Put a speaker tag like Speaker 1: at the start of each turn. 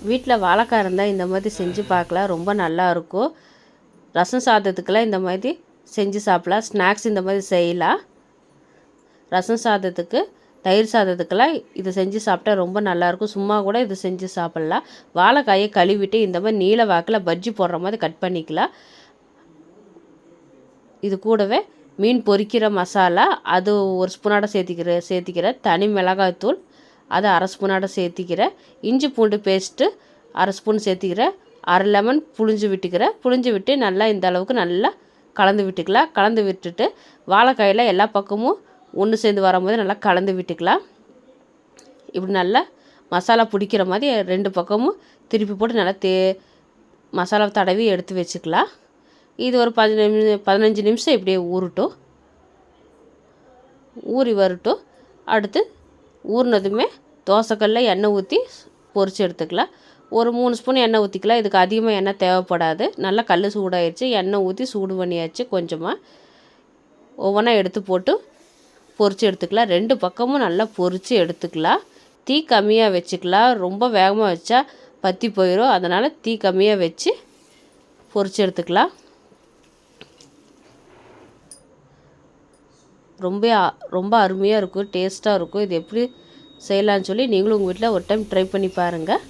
Speaker 1: வீட்டில் வாழைக்காய் இருந்தால் இந்த மாதிரி செஞ்சு பார்க்கலாம் ரொம்ப நல்லா இருக்கும் ரசம் சாதத்துக்கெல்லாம் இந்த மாதிரி செஞ்சு சாப்பிடலாம் ஸ்நாக்ஸ் இந்த மாதிரி செய்யலாம் ரசம் சாதத்துக்கு தயிர் சாதத்துக்கெல்லாம் இது செஞ்சு சாப்பிட்டா ரொம்ப நல்லாயிருக்கும் சும்மா கூட இது செஞ்சு சாப்பிட்லாம் வாழைக்காயை கழுவிட்டு இந்த மாதிரி நீல வாக்கில் பஜ்ஜி போடுற மாதிரி கட் பண்ணிக்கலாம் இது கூடவே மீன் பொரிக்கிற மசாலா அது ஒரு ஸ்பூனோட சேர்த்திக்கிற சேர்த்திக்கிற தனி மிளகாய் தூள் அதை அரை ஸ்பூனோட சேர்த்திக்கிறேன் இஞ்சி பூண்டு பேஸ்ட்டு அரை ஸ்பூன் சேர்த்திக்கிறேன் அரை லெமன் புழிஞ்சு விட்டுக்கிறேன் புழிஞ்சு விட்டு நல்லா இந்த அளவுக்கு நல்லா கலந்து விட்டுக்கலாம். கலந்து விட்டுட்டு வாழைக்காயில் எல்லா பக்கமும் ஒன்று சேர்ந்து வரும்போது நல்லா கலந்து விட்டுக்கலாம். இப்படி நல்லா மசாலா பிடிக்கிற மாதிரி ரெண்டு பக்கமும் திருப்பி போட்டு நல்லா தே மசாலா தடவி எடுத்து வச்சுக்கலாம். இது ஒரு பதினஞ்சு பதினஞ்சு நிமிஷம் இப்படியே ஊறட்டும். ஊறி வரட்டும். அடுத்து ஊறினதுமே தோசைக்கல்ல எண்ணெய் ஊற்றி பொரித்து எடுத்துக்கலாம். ஒரு மூணு ஸ்பூன் எண்ணெய் ஊற்றிக்கலாம் இதுக்கு அதிகமாக எண்ணெய் தேவைப்படாது. நல்லா கல் சூடாயிடுச்சு எண்ணெய் ஊற்றி சூடு பண்ணியாச்சு கொஞ்சமாக ஒவ்வொன்றா எடுத்து போட்டு பொரித்து எடுத்துக்கலாம். ரெண்டு பக்கமும் நல்லா பொரித்து எடுத்துக்கலாம். தீ கம்மியாக வச்சுக்கலாம். ரொம்ப வேகமாக வச்சா பற்றி போயிடும் அதனால் தீ கம்மியாக வச்சு பொரித்து எடுத்துக்கலாம். ரொம்ப ரொம்ப அருமையாக இருக்கும் டேஸ்ட்டாக இருக்கும். இது எப்படி செய்யலான்னு சொல்லி நீங்களும் உங்கள் வீட்டில் ஒரு டைம் ட்ரை பண்ணி பாருங்கள்